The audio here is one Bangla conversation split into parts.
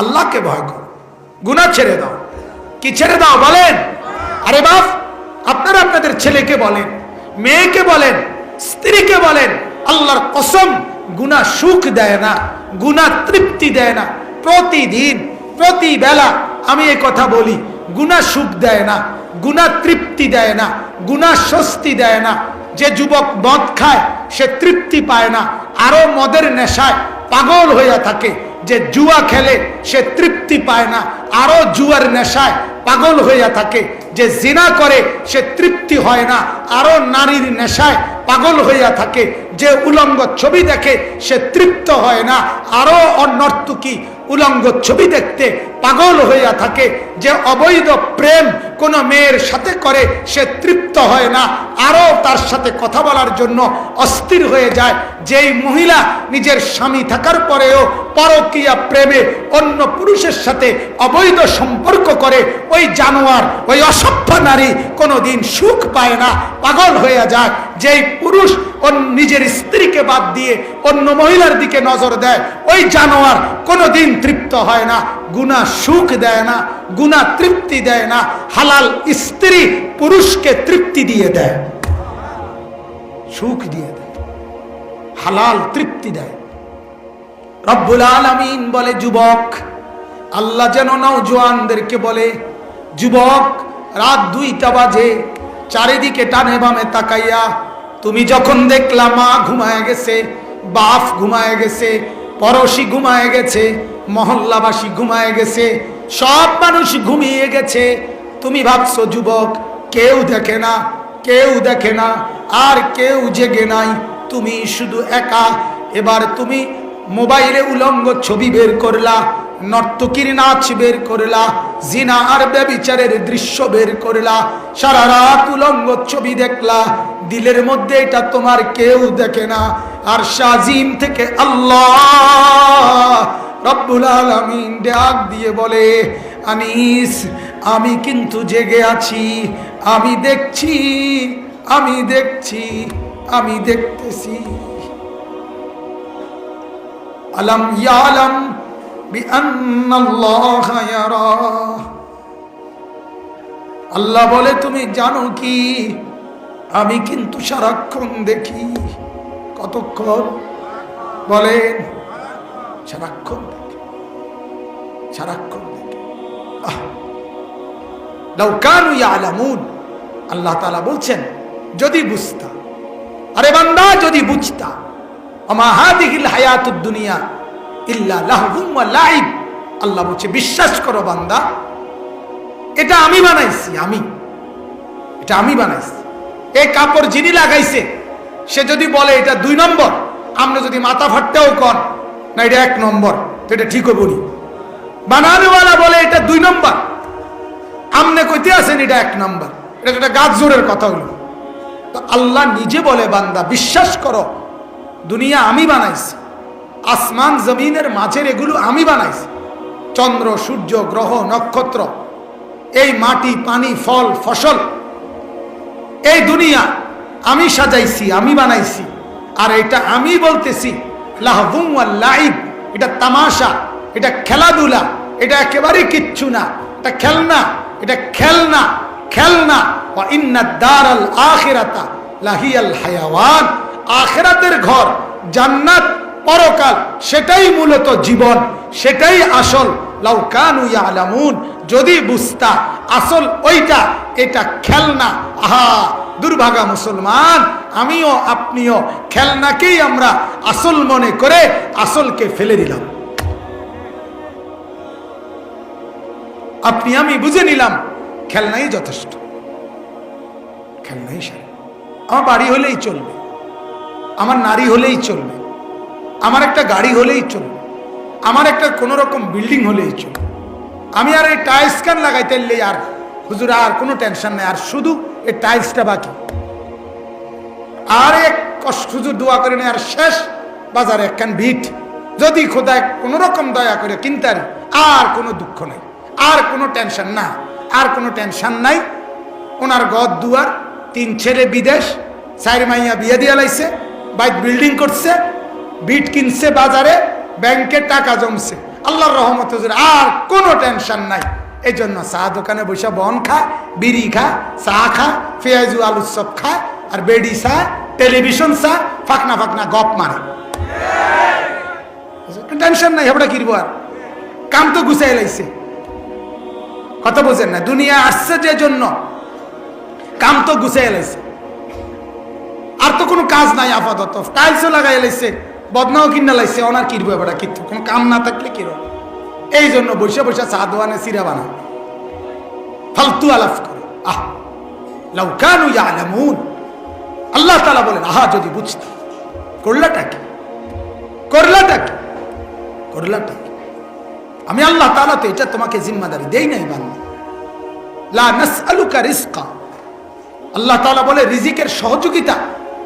আল্লাহকে ভয় করো। গুণা ছেড়ে দাও। কি ছেড়ে দাও বলেন? আরে বাপ, আপনারা আপনাদের ছেলেকে বলেন, মেয়েকে বলেন, স্ত্রীকে বলেন, আল্লাহর কসম গুণা সুখ দেয় না গুণা তৃপ্তি দেয় না। প্রতিদিন প্রতি বেলা আমি এই কথা বলি গুণা সুখ দেয় না গুণা তৃপ্তি দেয় না গুণা স্বস্তি দেয় না। যে যুবক মদ খায়, সে তৃপ্তি পায় না, আরও মদের নেশায় পাগল হইয়া থাকে। যে জুয়া খেলে সে তৃপ্তি পায় না, আরও জুয়ার নেশায় পাগল হইয়া থাকে। যে জিনা করে সে তৃপ্তি হয় না, আরও নারীর নেশায় পাগল হইয়া থাকে। যে উলঙ্গ ছবি দেখে সে তৃপ্ত হয় না, আরও অনর্তুকি উলঙ্গ ছবি দেখতে পাগল হইয়া থাকে। যে অবৈধ প্রেম কোন মেয়ের সাথে করে সে তৃপ্ত হয় না আরও তার সাথে কথা বলার জন্য অস্থির হয়ে যায়। যেই মহিলা নিজের স্বামী থাকার পরেও পরকীয়া প্রেমে অন্য পুরুষের সাথে অবৈধ সম্পর্ক করে, ওই জানোয়ার, ওই অসভ্য নারী কোনোদিন সুখ পায় না, পাগল হয়ে যায়। যেই পুরুষ নিজের স্ত্রীকে বাদ দিয়ে অন্য মহিলার দিকে নজর দেয়, ওই জানোয়ার কোনোদিন তৃপ্ত হয় না। গুণা সুখ দেয় না গুণা তৃপ্তি দেয় না, হালাল স্ত্রী পুরুষকে তৃপ্তি দিয়ে দেয়, সুখ দিয়ে দেয়, হালাল তৃপ্তি দেয়। রব্বুল আলামিন বলে, যুবক, আল্লাহ যেন নওজোয়ানদেরকে বলে, যুবক, রাত দুইটা বাজে, চারিদিকে টানে বামে তাকাইয়া, তুমি যখন দেখলা মা ঘুমায় গেছে, বাপ ঘুমায় গেছে, পড়শি ঘুমায় গেছে মহল্লাবাসী ঘুমায় গেছে, সব মানুষ ঘুমিয়ে গেছে। তুমি ভাবছ, যুবক, কেউ দেখে না, কেউ দেখে না, আর কেউ জেগে নাই। তুমি শুধু একা। এবার তুমি মোবাইলে উলঙ্গ ছবি বের করলা, নর্তকীর নাচ বের করলা, জিনা আর ব্যবিচারের দৃশ্য বের করলা, সারা রাত উলঙ্গ ছবি দেখলা, দিলের মধ্যে এটা তোমার কেউ দেখে না। আর শাজিম থেকে আল্লাহ রব্বুল আলামিন ডাক দিয়ে বলে, আনিস, আমি কিন্তু জেগে আছি। আমি দেখছি আমি দেখছি, আমি দেখতেছি। আলম ইয়ালাম আল্লাহ বলে, তুমি জানো কি? আমি কিন্তু সারাক্ষণ দেখি। কতক্ষণ? বলেন, সারাক্ষণ সারাক্ষণ দেখি ইয়ালামুন। আল্লাহ বলছেন, যদি বুঝতা, আরে বান্দা, যদি বুঝতা ইল্লা লাহবুম ওয়া লাইব। আল্লাহ বলছে, বিশ্বাস করো বান্দা, এটা আমি বানাইছি, আমি। এটা আমি বানাইছি। এই কাপড় যিনি লাগাইছে, সে যদি বলে এটা দুই নম্বর আমরা যদি মাথা ফাটতেও কন, না এটা এক নম্বর, তো এটা ঠিক বলি বানানোওয়ালা বলে এটা দুই নম্বর। আমনে কইতে আছেন এটা এক নম্বর। এটা একটা গাছ জোরের কথা হলো। তো আল্লাহ নিজে বলে, বান্দা, বিশ্বাস করো, দুনিয়া আমি বানাইছি, আসমান জমিনের মাঝের এগুলো আমি বানাইছি, চন্দ্র, সূর্য, গ্রহ, নক্ষত্র, এই মাটি, পানি, ফল, ফসল, এই দুনিয়া আমি সাজাইছি, আমি বানাইছি, আর এটা আমি বলতেছি লাহবুম লাইব এটা তামাশা। এটা খেলাধুলা, এটা একেবারে কিচ্ছু না। এটা খেলনা এটা খেলনা খেলনা। ও ইন্না দারাল আখিরাতা লাহিয়াল হায়াওয়ান। আখিরাতের ঘর, জান্নাত, পরকাল, সেটাই মূলত জীবন, সেটাই আসল। লাউ কানু ইয়ালামুন, যদি বুঝতা, আসল ওইটা, এটা খেলনা। আহা, দুর্ভাগা মুসলমান, আমিও আপনিও খেলনাকেই আমরা আসল মনে করে আসলকে ফেলে দিলাম। আপনি, আমি বুঝে নিলাম, খেলনাই যথেষ্ট। খেলনাই সারে। আমার বাড়ি হলেই চলবে। আমার নারী হলেই চলবে। আমার একটা গাড়ি হলেই চলবে। আমার একটা কোনো রকম বিল্ডিং হলেই চলবে। আমি আর এই টাইলস কান লাগাইতে এলেই আর হুজুর, আর কোনো টেনশন নেই। আর শুধু এই টাইলসটা বাকি। আর এক কষ্ট হুজুর দোয়া করে নেই। আর শেষ বাজারে একখান ভিট। যদি খোদায় কোনো রকম দয়া করে কিনতারি, আর কোনো দুঃখ নাই। আর কোনো টেনশন না। আর কোনো টেনশন নাই। ওনার গদ দুয়ার, তিন ছেলে বিদেশ, চার মাইয়া বিয়ে দিয়া লাইছে, বাইক বিল্ডিং করছে, বিট কিনছে বাজারে, ব্যাংকে টাকা জমছে। আল্লাহর রহমত আর কোনো টেনশন নাই। এই জন্য চা দোকানে বসে বন খা, বিড়ি খা, চা খা পেঁয়াজু আলু সব খা, আর বেডি চা, টেলিভিশন চা, ফাকনা ফাকনা গপ মারে। টেনশন নাই, হেবড়া কিরবো আর। কাম তো গুছাই লাইছে। কথা বোঝেন না, দুনিয়া আসছে যে জন্য। কাম তো গুছাই লাইছে। আর তো কোনো কাজ নাই আপাতত। টাইলসও লাগাই লাইছে, বদনাও কিনা লাইছে ওনার কিরবো এবার কিন্তু কোনো কাম না থাকলে কিরো এই জন্য বসে বসে চা দোয়ানে সিরা বানায়। ফালতু আলাপ করে। আহ লাউকানু ইয়ালামুন। আল্লাহ তাআলা বলেন, আহা, যদি বুঝতে করলাটা কি? করলাটা কি? করলাটা কি? আমি আল্লাহ তাআলা তো এটা তোমাকে জিম্মাদারি দেই নাই বান্দা। লা নাসআলুকা রিজকা। আল্লাহ তাআলা বলে, রিজিকের সহযোগিতা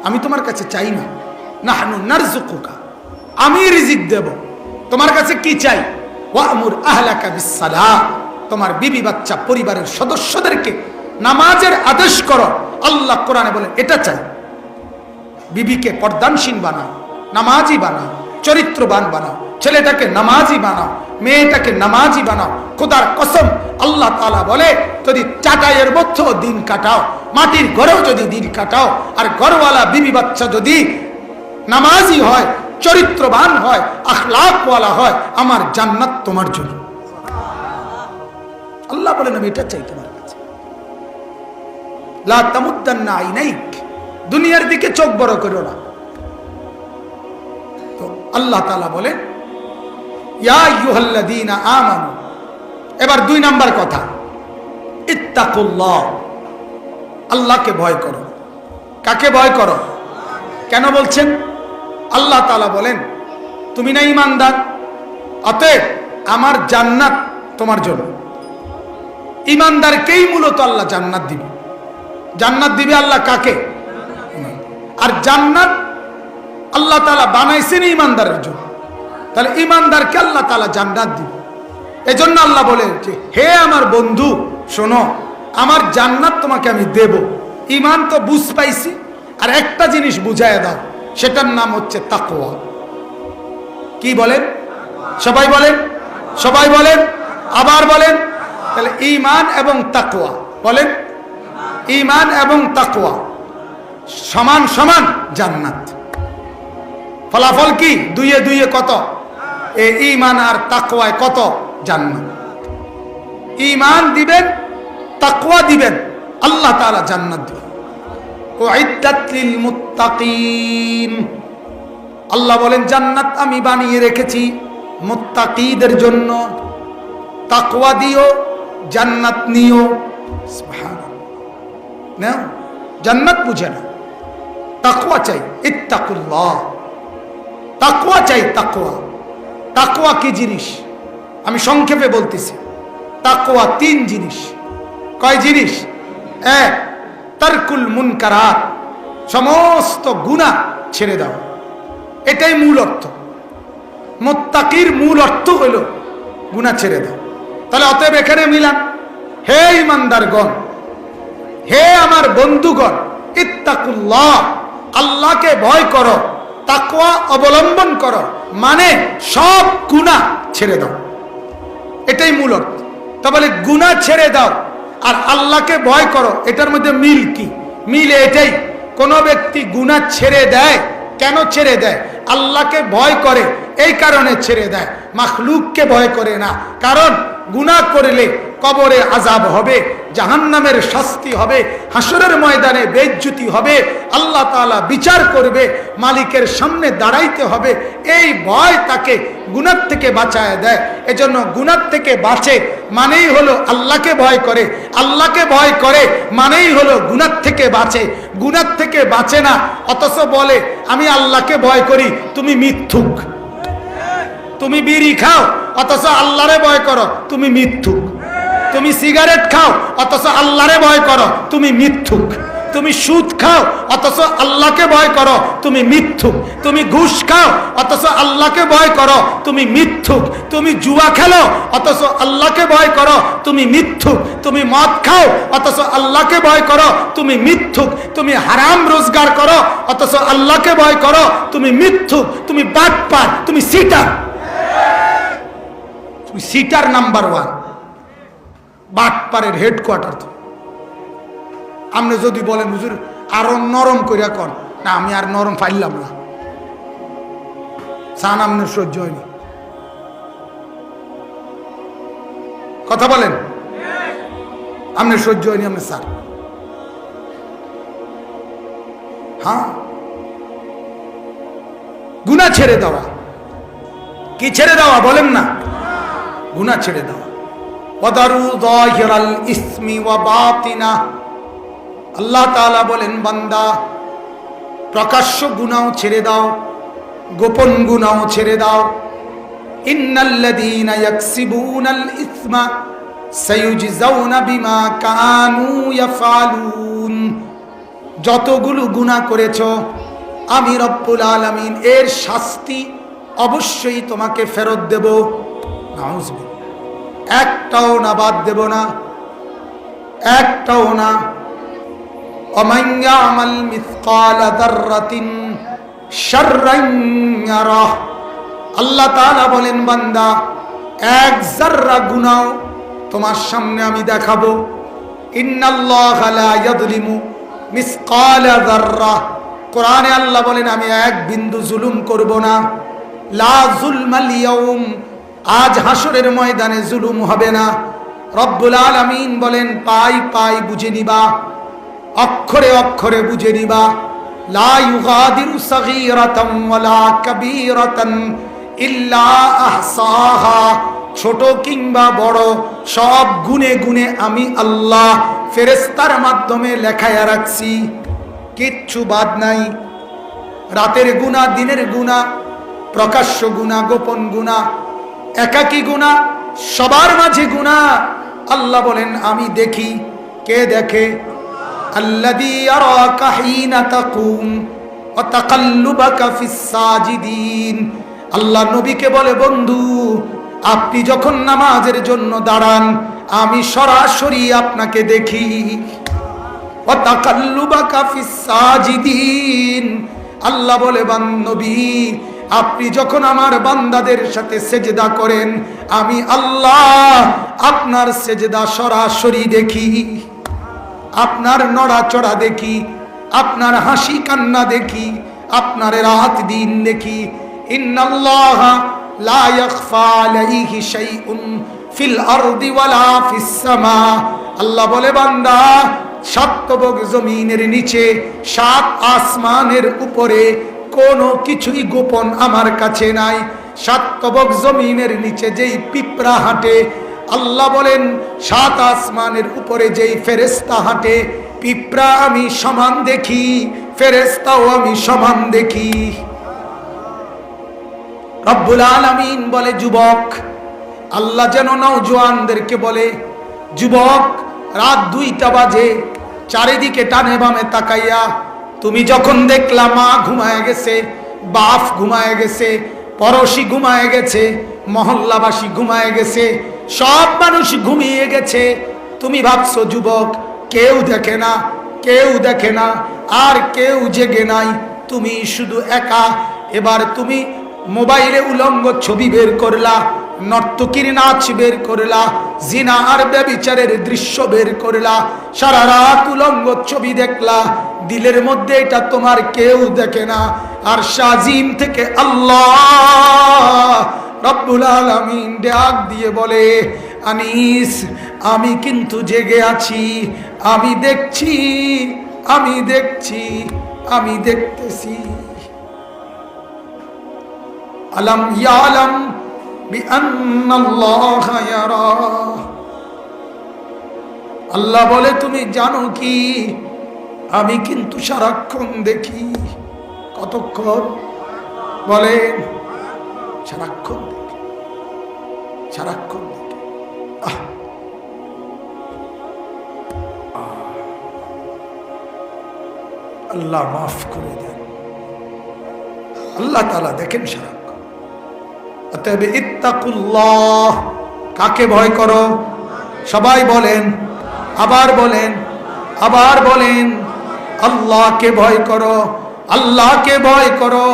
আমি তোমার কাছে চাই না। নাহনু নারজুকুকা আমি রিজিক দেব। তোমার কাছে কি চাই? ওয়ামুর আহলাকা বিসসালাহ। তোমার বিবি, বাচ্চা, পরিবারের সদস্যদেরকে নামাজের আদেশ করো। আল্লাহ কোরআনে বলে, এটা চাই। বিবিকে পর্দানসীন বানাও, নামাজি বানাও, চরিত্রবান বানাও। ছেলেটাকে নামাজি বানাও, মেয়েটাকে নামাজি বানাও। খোদার কসম, আল্লাহ তালা বলে, যদি চাটাইয়ের মধ্যেও দিন কাটাও, মাটির ঘরেও যদি দিন কাটাও, আর ঘরওয়ালা বিবি বাচ্চা যদি নামাজি হয়, চরিত্রবান হয়, আখলাকওয়ালা হয়, আমার জান্নাত তোমার জন্য। আল্লাহ বলেন, আমি এটা চাই তোমার কাছে। লা তামুদ্দান্না আইনাইক, দুনিয়ার দিকে চোখ বড় করো না। তো আল্লাহ তাআলা বলেন ইয়া আমানু। এবার দুই নাম্বার কথা। ইত্তাকুল্লাহ। আল্লাহকে ভয় করো। কাকে ভয় করো? কেন বলছেন? আল্লাহ তালা বলেন, তুমি না ইমানদার অতএব আমার জান্নাত তোমার জন্য। ইমানদারকেই মূলত আল্লাহ জান্নাত দিবে। জান্নাত দিবে আল্লাহ কাকে? আর জান্নাত আল্লাহ তালা বানাইছেন ইমানদারের জন্য। তাহলে ইমানদারকে আল্লাহ তালা জান্নাত দিবে। এজন্য আল্লাহ বলে যে, হে আমার বন্ধু, শোনো, আমার জান্নাত তোমাকে আমি দেব। ইমান তো বুঝ পাইছি, আর একটা জিনিস বুঝায় দাও, সেটার নাম হচ্ছে তাকোয়া কি বলেন? সবাই বলেন? সবাই বলেন? আবার বলেন? তাহলে ইমান এবং তাকওয়া, বলেন? ইমান এবং তাকওয়া, সমান সমান জান্নাত। ফলাফল কি? দুইয়ে দুইয়ে কত? এ ইমান আর তাকওয়ায় কত? জান্নাত। ইমান দিবেন, তাকওয়া দিবেন, আল্লাহ তাআলা জান্নাত দিবেন। আল্লাহ বলেন, জান্নাত আমি বানিয়ে রেখেছি মুত্তাকিদের জন্য। তাকওয়া দিও, জান্নাত নিও। নাও, জান্নাত বুঝে না তাকওয়া চাই, ইত্তাকুল্লাহ। তাকওয়া চাই, তাকওয়া। তাকওয়া কি জিনিস? আমি সংক্ষেপে বলতেছি। তাকওয়া তিন জিনিস। কয় জিনিস? এক, তারকুল মুনকারাত। সমস্ত গুণা ছেড়ে দাও। এটাই মূল অর্থ। মোত্তাকির মূল অর্থ হইল গুণা ছেড়ে দাও। তাহলে অতএব এখানে মিলাম হে ইমানদারগণ, হে আমার বন্ধুগণ, ইত্তাকুল্লাহ, আল্লাহকে ভয় করো। তাকওয়া অবলম্বন করো। মানে সব গুণা ছেড়ে দাও। এটাই মূল অর্থ। তা বলে গুণা ছেড়ে দাও আর আল্লাহকে ভয় করো। এটার মধ্যে মিল কি? মিল এটাই, কোনো ব্যক্তি গুণা ছেড়ে দেয়, কেন ছেড়ে দেয়? আল্লাহকে ভয় করে, এই কারণে ছেড়ে দেয়। মাখলুককে ভয় করে না। কারণ গুণা করলে কবরে আজাব হবে জাহান্নামের শাস্তি হবে হাসরের ময়দানে বেজ্জুতি হবে, আল্লাহ তাআলা বিচার করবে, মালিকের সামনে দাঁড়াইতে হবে, এই ভয় তাকে গুণার থেকে বাঁচায় দেয়। এজন্য গুণার থেকে বাঁচে মানেই হলো আল্লাহকে ভয় করে, আল্লাহকে ভয় করে মানেই হলো গুণার থেকে বাঁচে। গুণার থেকে বাঁচে না, অথচ বলে, আমি আল্লাহকে ভয় করি, তুমি মিথ্যুক। তুমি বিড়ি খাও, অথচ আল্লাহরে ভয় করো, তুমি মিথ্যুক। তুমি সিগারেট খাও, অথচ আল্লাহরে ভয় করো, তুমি মিথ্যুক। তুমি সুদ খাও, অথচ আল্লাহকে ভয় করো, তুমি মিথ্যুক। তুমি ঘুষ খাও, অথচ আল্লাহকে ভয় করো, তুমি মিথ্যুক। তুমি জুয়া খেলো, অথচ আল্লাহকে ভয় করো, তুমি মিথ্যুক। তুমি মদ খাও, অথচ আল্লাহকে ভয় করো, তুমি মিথ্যুক। তুমি হারাম রোজগার করো, অথচ আল্লাহকে ভয় করো, তুমি মিথ্যুক। তুমি বাটপার, তুমি সিটার। তুমি সিটার নাম্বার ওয়ান। বাটপাড়ের হেডকোয়ার্টার তো। আপনি যদি বলেন, হুজুর, আরও নরম করিয়া কন। না, আমি আর নরম পাইলাম না। সান আপনার সহ্য হয়নি। কথা বলেন। আপনি সহ্য হয়নি আপনার স্যার। হ্যাঁ? গুণা ছেড়ে দেওয়া। কি ছেড়ে দেওয়া? বলেন না। গুণা ছেড়ে দেওয়া। আল্লাহ তাআলা বলেন, বান্দা, প্রকাশ্য গুনাও ছেড়ে দাও, গোপন গুনাও ছেড়ে দাও। যতগুলো গুনাহ করেছ, আমি রব্বুল আলামিন এর শাস্তি অবশ্যই তোমাকে ফেরত দেব। নাউজুবিল্লাহ। একটাও না বাদ দেব না। একটাও না। অমাইয়া আমাল মিসকাল দাররাতিন আল্লাহ তালা বলেন, বান্দা, এক জাররা গুনাও তোমার সামনে আমি দেখাবো। কোরআনে আল্লাহ বলেন, আমি এক বিন্দু জুলুম করব না। লা জুলমাল ইয়াউম আজ হাসরের ময়দানে জুলুম হবে না। রব্বুল আলামিন বলেন, পাই পাই বুঝে নিবা, অক্ষরে অক্ষরে বুঝে নিবা। লা ইউগাদিরু সগীরাতাম ওয়ালা কাবীরাতান ইল্লা আহসাহা। ছোট কিংবা বড়, সব গুনে গুনে আমি আল্লাহ ফেরেস্তার মাধ্যমে লেখায়া রাখছি। কিচ্ছু বাদ নাই। রাতের গুণা, দিনের গুণা, প্রকাশ্য গুণা, গোপন গুণা একাকি গুণা, সবার মাঝে গুণা। আল্লাহ বলেন, আমি দেখি কে দেখে? আল্লাহ নবীকে বলে, বন্ধু, আপনি যখন নামাজের জন্য দাঁড়ান, আমি সরাসরি আপনাকে দেখি। আল্লাহ বলে বান্ধবী আপনি যখন আমার বান্দাদের সাথে সেজদা করেন, আমি আল্লাহ আপনার সেজদা সরাসরি দেখি, আপনার নড়াচড়া দেখি, আপনার হাসি কান্না দেখি, আপনার রাত দিন দেখি। ইন্নাল্লাহ ফিল আল্লাহ বলে, বান্দা জমিনের নিচে, সাত আসমানের উপরে কোনো কিছুই গোপন আমার কাছে নাই। সাতবক জমিনের নিচে যেই পিঁপড়া হাঁটে, আল্লাহ বলেন, সাত আসমানের উপরে যেই ফেরেস্তা হাঁটে, পিঁপড়া আমি সমান দেখি ফেরেস্তাও আমি সমান দেখি। রব্বুল আলামিন বলে, যুবক, আল্লাহ যেন নওজোয়ানদেরকে বলে, যুবক, রাত দুইটা বাজে, চারিদিকে টানে বামে তাকাইয়া তুমি যখন দেখলা মা ঘুমায় গেছে, বাপ ঘুমায় গেছে, পড়োশি ঘুমায় গেছে, মহল্লাবাসী ঘুমায় গেছে, সব মানুষ ঘুমিয়ে গেছে, তুমি ভাবছ, যুবক, কেউ দেখে না, কেউ দেখে না, আর কেউ জেগে নাই, তুমি শুধু একা। এবার তুমি মোবাইলে উলঙ্গ ছবি বের করলা, নর্তকীর নাচ বের করলা, জিনা আর ব্যবিচারের দৃশ্য বের করলা, সারা রাত উলঙ্গ ছবি দেখলা দিলের মধ্যে এটা তোমার কেউ দেখে না। আর সাজিম থেকে আল্লাহ রব্বুল আলামিন ডাক দিয়ে বলে, আনিস, আমি কিন্তু জেগে আছি। আমি দেখছি আমি দেখছি, আমি দেখতেছি। আলম ইয়ালাম আল্লাহ বলে, তুমি জানো কি? আমি কিন্তু সারাক্ষণ দেখি, কতক্ষণ? বলে, সারাক্ষণ দেখি সারাক্ষণ দেখি। আহ! আল্লাহ মাফ করে দেন। আল্লাহ তালা দেখেন সারাক্ষণ। অতএব ইত্তাকুল্লাহ, কাকে ভয় করো? সবাই বলেন, আবার বলেন আবার বলেন। আল্লাহকে ভয় করো, আল্লাহকে ভয় করো,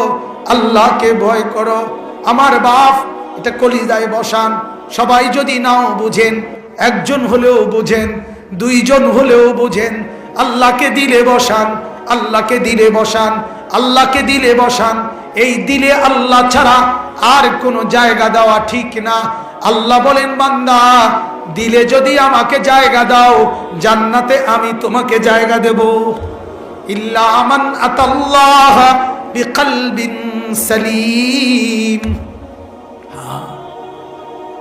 আল্লাহকে ভয় করো। আমার বাপ, এটা কলিজায় বসান, সবাই যদি নাও বুঝেন, একজন হলেও বুঝেন, দুইজন হলেও বুঝেন, আল্লাহকে দিলে বসান, আল্লাহকে দিলে বসান, আল্লাহকে দিলে বসান। এই দিলে আল্লাহ ছাড়া আর কোনো জায়গা দেওয়া ঠিক না। আল্লাহ বলেন, বান্দা, দিলে যদি আমাকে জায়গা দাও, জান্নাতে আমি তোমাকে জায়গা দেব। ইল্লা আমান আতাল্লাহ বিকলবিন সালিম।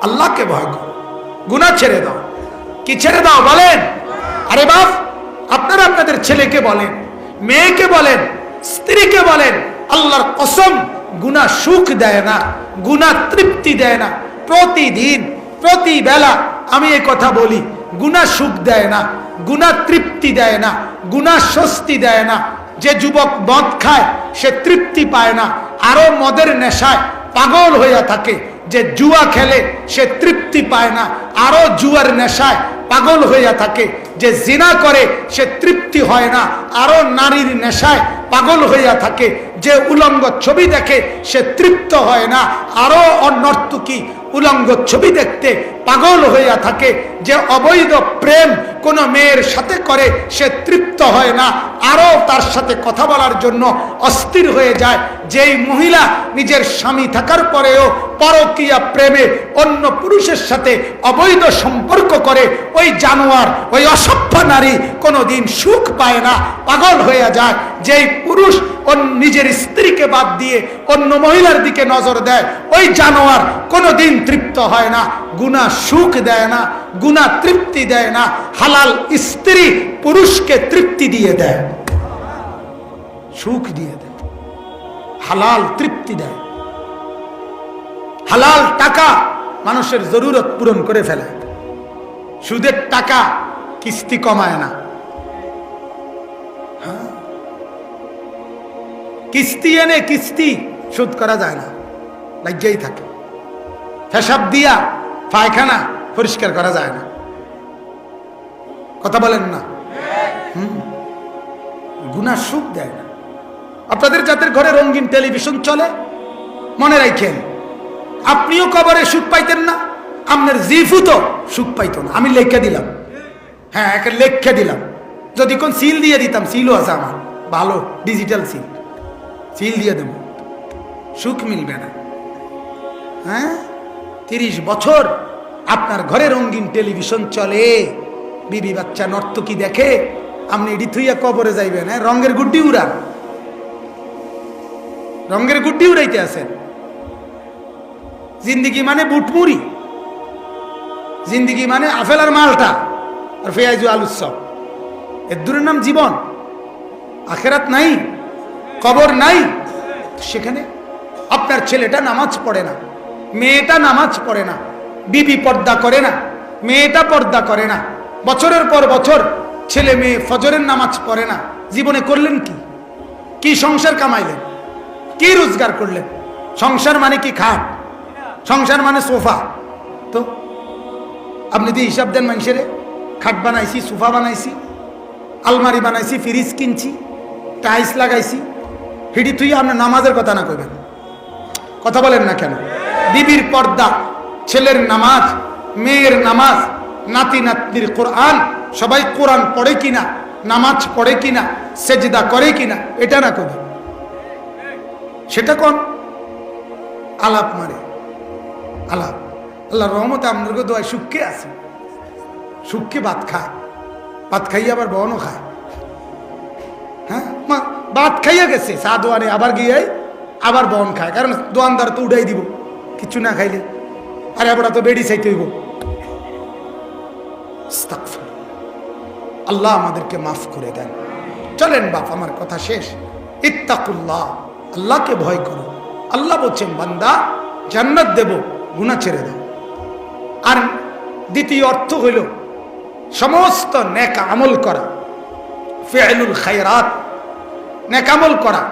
আল্লাহকে ভয় করো। গুনাহ ছেড়ে দাও। কি ছেড়ে দাও বলেন? আরে বাপ, আপনারা আপনাদের ছেলেকে বলেন, মেয়েকে বলেন, স্ত্রীকে বলেন, আল্লাহর কসম গুনা সুখ দেয় না গুনা তৃপ্তি দেয় না। প্রতিদিন প্রতি বেলা আমি এই কথা বলি। গুনা সুখ দেয় না গুনা তৃপ্তি দেয় না গুনা স্বস্তি দেয় না। যে যুবক মদ খায়, সে তৃপ্তি পায় না। আরও মদের নেশায় পাগল হইয়া থাকে। যে জুয়া খেলে, সে তৃপ্তি পায় না। আরও জুয়ার নেশায় পাগল হইয়া থাকে। যে জিনা করে, সে তৃপ্তি হয় না। আরও নারীর নেশায় পাগল হইয়া থাকে। যে উলঙ্গ ছবি দেখে সে তৃপ্ত হয় না। আরও অনর্তুকি উলঙ্গ ছবি দেখতে পাগল হইয়া থাকে। যে অবৈধ প্রেম কোনো মেয়ের সাথে করে, সে তৃপ্ত হয় না। আরও তার সাথে কথা বলার জন্য অস্থির হয়ে যায়। যেই মহিলা নিজের স্বামী থাকার পরেও পরকীয়া প্রেমে অন্য পুরুষের সাথে অবৈধ সম্পর্ক করে, ওই জানোয়ার, ওই অসভ্য নারী কোনোদিন সুখ পায় না, পাগল হয়ে যায়। যেই পুরুষ নিজের স্ত্রীকে বাদ দিয়ে অন্য মহিলার দিকে নজর দেয়। ওই জানোয়ার কোনোদিন তৃপ্ত হয় না, গুণা সুখ দেয় না, গুণা তৃপ্তি দেয় না। হালাল স্ত্রী পুরুষকে তৃপ্তি দিয়ে দেয়, সুখ দিয়ে দেয়, হালাল তৃপ্তি দেয়। হালাল টাকা মানুষের জরুরত পূরণ করে ফেলে। সুদের টাকা কিস্তি কমায় না। কিস্তি এনে কিস্তি শোধ করা যায় না। লাগিয়েই থাকে। ফেসাব দিয়া পায়খানা পরিষ্কার করা যায় না। কথা বলেন না। হুম। গুনা সুখ দেয় না। আপনাদের যাদের ঘরে রঙিন টেলিভিশন চলে, মনে রাখেন, আপনিও কবরে সুখ পাইতেন না আপনার জিফু তো সুখ পাইতো না। আমি লেখা দিলাম। হ্যাঁ একটা লেখা দিলাম। যদি কোন সিল দিয়ে দিতাম, সিলও আছে আমার। ভালো ডিজিটাল সিল। সিল দিয়ে দেব। সুখ মিলবে না। হ্যাঁ? তিরিশ বছর আপনার ঘরে রঙিন টেলিভিশন চলে। বিবি বাচ্চা নর্তকি দেখে আপনি এডি থুইয়া কবরে যাইবেন হ্যাঁ? রঙের গুড্ডি উড়ান। রঙের গুড্ডি উড়াইতে আছেন। জিন্দিগি মানে বুটমুড়ি। জিন্দিগি মানে আপেল আর মালটা আর ফেয়াজু আলুসব এর দূরের নাম জীবন। আখেরাত নাই। কবর নাই। সেখানে আপনার ছেলেটা নামাজ পড়ে না, মেয়েটা নামাজ পড়ে না, বিবি পর্দা করে না, মেয়েটা পর্দা করে না, বছরের পর বছর ছেলে মেয়ে ফজরের নামাজ পড়ে না। জীবনে করলেন কি? কি সংসার কামাইলেন? কি রোজগার করলেন? সংসার মানে কি খাট? সংসার মানে সোফা। তো আপনি দিয়ে হিসাব দেন মানুষের, খাট বানাইছি, সোফা বানাইছি, আলমারি বানাইছি, ফ্রিজ কিনছি, টাইলস লাগাইছি হিডি, তুই আপনার নামাজের কথা না কইবেন। কথা বলেন না কেন? বিবির পর্দা, ছেলের নামাজ, মেয়ের নামাজ, নাতি নাতনির কোরআন, সবাই কোরআন পড়ে কিনা, নামাজ পড়ে কিনা, সেজদা করে কিনা, এটা না কবি সেটা কোন? আলাপ মারে আলাপ। আল্লাহ রহমত আপনার দোয়ায় সুখকে আছে। সুখকে ভাত খায়। ভাত খাইয়ে আবার বনও খায়। হ্যাঁ? মা, ভাত খাইয়া গেছে। চা দোয়ানে আবার গিয়ে আবার বন খায়। কারণ দোয়ানদার তো উঠাই দিব। কিছু না খাইলে আরে আবার তো বেড়ি চাইতে হইব। আল্লাহ আমাদেরকে মাফ করে দেন। চলেন বাপ, আমার কথা শেষ। ইত্তাকুল্লাহ। আল্লাহকে ভয় করো। আল্লাহ বলছেন, বান্দা, জান্নাত দেব গুণা ছেড়ে দাও। আর দ্বিতীয় অর্থ হইল, সমস্ত নেক আমল করা। ফেলুল খায়রাত। নেকামল করা,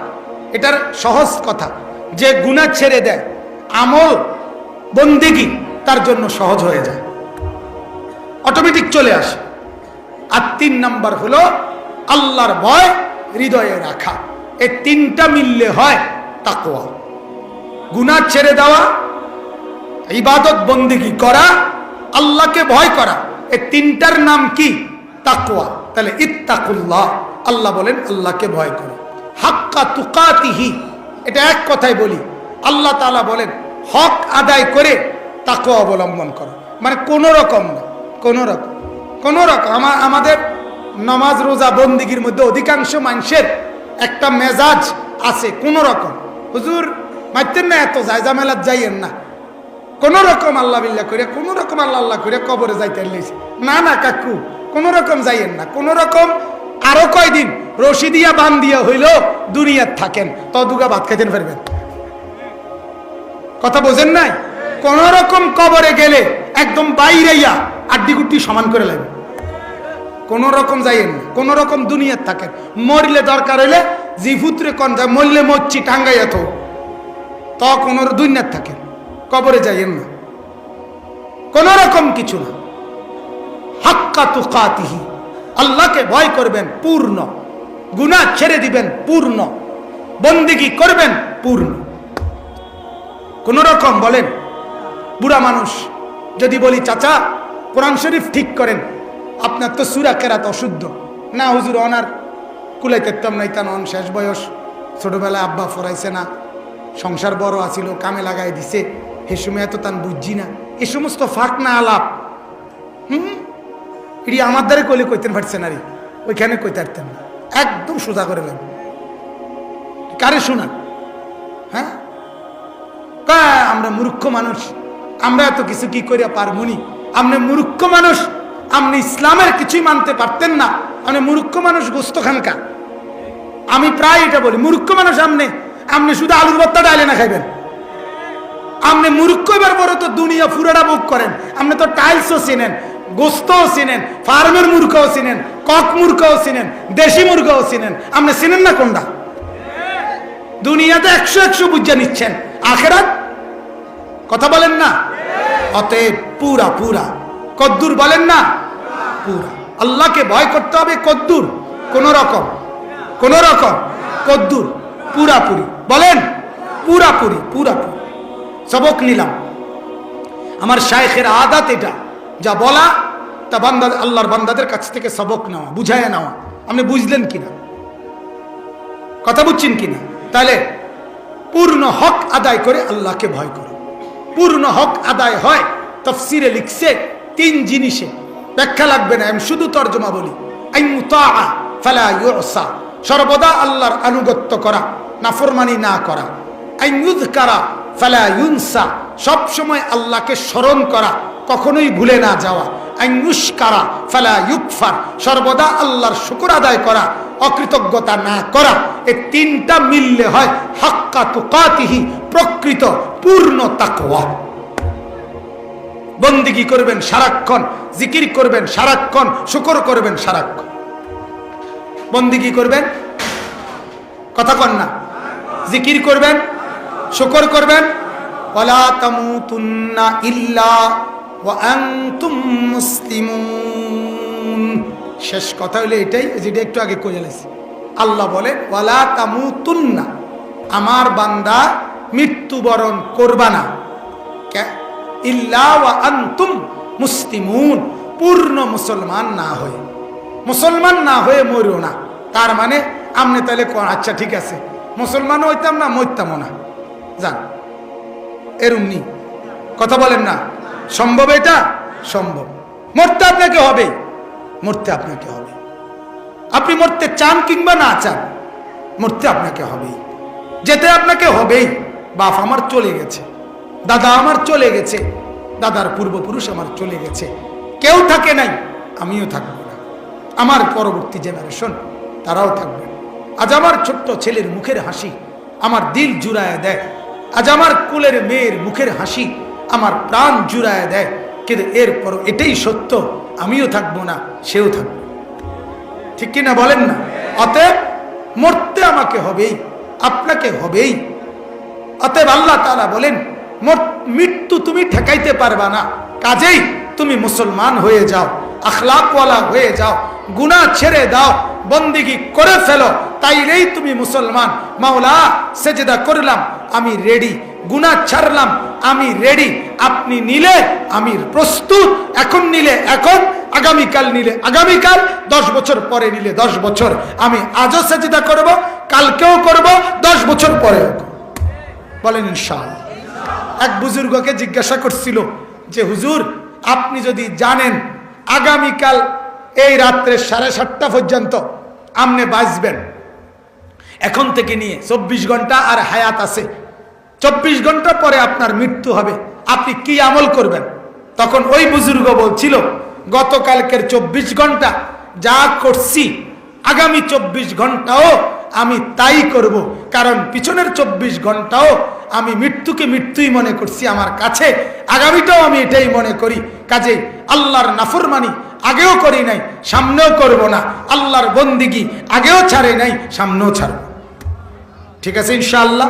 এটার সহজ কথা। যে গুণা ছেড়ে দেয়, আমল, বন্দিগি, তার জন্য সহজ হয়ে যায়। অটোমেটিক চলে আসে। আর তিন নাম্বার হলো, আল্লাহর ভয় হৃদয়ে রাখা। এই তিনটা মিললে হয় তাকোয়া গুনাহ ছেড়ে দেওয়া, ইবাদত, বন্দিগি করা, আল্লাহকে ভয় করা, এই তিনটার নাম কি? তাকওয়া। তাহলে ইত্তাকুল্লাহ, আল্লাহ বলেন, আল্লাহকে ভয় করো। হাক্কা তুকাতিহি, এটা এক কথায় বলি, আল্লাহ তাআলা বলেন, হক আদায় করে তাকে অবলম্বন করো। মানে কোনো রকম না কোনো রকম কোনো রকম আমা- আমাদের নমাজ, রোজা, বন্দিগির মধ্যে অধিকাংশ মানুষের একটা মেজাজ আছে কোনো রকম হুজুর, মারতেন না এত যায় জামেলাত যাইয়েন না। কোন রকম আল্লাহ বিল্লাহ করে কোন রকম আল্লাহ আল্লাহ করে কবরে যাইতে না না, কাকু কোন রকম যাইয়েন না। কোন রকম আরও কয়দিন রশি দিয়া বান দিয়া হইল দুনিয়ার থাকেন, তদুগা ভাত খাইতেন ফেরবেন। কথা বোঝেন নাই? কোন রকম কবরে গেলে একদম বাইরেইয়া আড্ডি গুড্ডি সমান করে লাগবে কোন রকম যাইয়েন না কোন রকম দুনিয়ার থাকেন। মরলে দরকার হইলে জিফুত্রে কন যায় মরলে মরছি টাঙ্গাইয়া তো ত কোন দুনিয়ার থাকেন, কবরে যাইয়েন না। কোন রকম কিছু না। হাক্কা তুকাতিহি। আল্লাহকে ভয় করবেন, পূর্ণ। গুনাহ ছেড়ে দিবেন, পূর্ণ। বন্দিগি করবেন, পূর্ণ। কোন রকম বলেন, বুড়া মানুষ, যদি বলি, চাচা, কোরআন শরীফ ঠিক করেন, আপনার তো সুরা কেরাত অশুদ্ধ। না, হুজুর, অনার কুলাইতে তেম নাই তান অন শেষ বয়স। ছোটবেলায় আব্বা ফরাইছে না। সংসার বড় আছিল, কামে লাগাই দিছে। হে সময় এত তান বুঝছি না। এ সমস্ত ফাঁক না, আলাপ। হুম? এটি আমার দ্বারে কইলে কইতেন পারছে না ওইখানে কইতে পারতেন না। একদম সোজা করে লাগবে কারে শোনান? হ্যাঁ? কয়, আমরা মূর্খ মানুষ। আমরা এত কিছু কি করিয়া পারমুনি আপনি মূর্খ মানুষ। আপনি ইসলামের কিছুই মানতে পারতেন না। আপনি মূর্খ মানুষ গোস্ত খানকা আমি প্রায় এটা বলি মূর্খ মানুষ আপনি আপনি শুধু আলুর ভর্তা ডাইলে না খাইবেন। আপনি মূর্খ এবার বড় তো দুনিয়া ফুরাটা বুক করেন। আপনি তো টাইলসও চিনেন। গোস্তও চিনেন, ফার্মের মূর্খও চিনেন, কক মূর্খও চিনেন, দেশি মুরগাও চিনেন। আপনি চিনেন না কোনটা? দুনিয়াতে একশো একশো বুঝে নিচ্ছেন। আখেরাত? কথা বলেন না? অতএব পুরা পুরা। কদ্দুর বলেন না? পুরা। আল্লাহকে ভয় করতে হবে কদ্দুর। কোন রকম। কোন রকম। কদ্দুর। পুরাপুরি বলেন? পুরাপুরি পুরাপুরি সবক নিলাম। আমার শায়েখের আদাত এটা। যা বলা, তা বান্দা, আল্লাহর বান্দাদের কাছ থেকে সবক নেওয়া বুঝায় নেওয়া। আপনি বুঝলেন কিনা? কথা বুঝছেন কিনা? তাহলে পূর্ণ হক আদায় করে আল্লাহকে ভয় করো। পূর্ণ হক আদায় হয়, তফসিরে লিখছে তিন জিনিসে। ব্যাখ্যা লাগবে না, আমি শুধু তর্জমা বলি। সর্বদা আল্লাহর আনুগত্য করা, নাফরমানি না করা। সব সময় আল্লাহকে স্মরণ করা কখনোই ভুলে না যাওয়া। আইনুষ্কারা ফালা ইউকফার, সর্বদা আল্লাহর শুকর আদায় করা, অকৃতজ্ঞতা না করা, এ তিনটা মিললে হয় হাক্কা তুকাতিহি, প্রকৃত পূর্ণ তাকওয়া। বন্দিগি করবেন সারাক্ষণ, জিকির করবেন সারাক্ষণ, শুকর করবেন সারাক্ষণ। বন্দিগি করবেন? কথা কন না। জিকির করবেন? শুকর করবেন? ইল্লা শেষ কথা হলো এটাই যেটা একটু আগে কয়ে গেছি আল্লাহ বলে, ওয়ালা তামুতুন্না, আমার বান্দা মৃত্যুবরণ করবা না। ইল্লা ওয়া পূর্ণ মুসলমান না হয়ে। মুসলমান না হয়ে মরিও না। তার মানে আমনে তাহলে আচ্ছা ঠিক আছে। মুসলমান হইতাম না, মরতামও না। যান এরুমনি কথা বলেন না। সম্ভব এটা? সম্ভব। মরতে আপনাকে হবে। মরতে আপনাকে হবে। আপনি মরতে চান কিংবা না চান, মরতে আপনাকে হবেই যেতে আপনাকে হবেই। বাপ আমার চলে গেছে। দাদা আমার চলে গেছে। দাদার পূর্বপুরুষ আমার চলে গেছে। কেউ থাকে নাই, আমিও থাকব না। আমার পরবর্তী জেনারেশন তারাও থাকবে আজ আমার ছোট্ট ছেলের মুখের হাসি আমার দিল জুড়ায় দেয়। আজ আমার কুলের মেয়ের মুখের হাসি আমার প্রাণ জুড়ায় দেয়। কিন্তু এরপর এটাই সত্য, আমিও থাকব না, সেও থাকবে। ঠিক কিনা বলেন না? অতএব মরতে আমাকে হবেই, আপনাকে হবেই। অতএব আল্লাহ তাআলা বলেন মৃত্যু তুমি ঠেকাইতে পারবা না। কাজেই তুমি মুসলমান হয়ে যাও, আখলাকওয়ালা হয়ে যাও, গুনাহ ছেড়ে দাও, বন্দিগি করে ফেলো, তাইলেই তুমি মুসলমান। মাওলা, সেজদা করলাম, আমি রেডি গুনাহ ছাড়লাম, আমি রেডি আপনি নিলে আমি প্রস্তুত। এখন নিলে এখন, আগামীকাল নিলে আগামীকাল, দশ বছর পরে নিলে দশ বছর। আমি আজও সেজিদা করব, কালকেও করব, দশ বছর করব। বলেন ইনশাআল্লাহ। এক বুজুর্গকে জিজ্ঞাসা করছিল যে, হুজুর, আপনি যদি জানেন আগামীকাল এই রাত্রে সাড়ে সাতটা পর্যন্ত আপনি বাঁচবেন এখন থেকে নিয়ে চব্বিশ ঘণ্টা আর হায়াত আছে। চব্বিশ ঘণ্টা পরে আপনার মৃত্যু হবে। আপনি কি আমল করবেন? তখন ওই বুজুর্গ বলছিল, গতকালকের চব্বিশ ঘণ্টা যা করছি, আগামী চব্বিশ ঘন্টাও আমি তাই করব। কারণ পিছনের চব্বিশ ঘন্টাও আমি মৃত্যুকে মৃত্যুই মনে করছি আমার কাছে। আগামীটাও আমি এটাই মনে করি। কাজে আল্লাহর নাফরমানি আগেও করি নাই, সামনেও করব না। আল্লাহর বন্দিগি আগেও ছাড়ে নাই, সামনেও ছাড়ব ঠিক আছে, ইনশাআল্লাহ।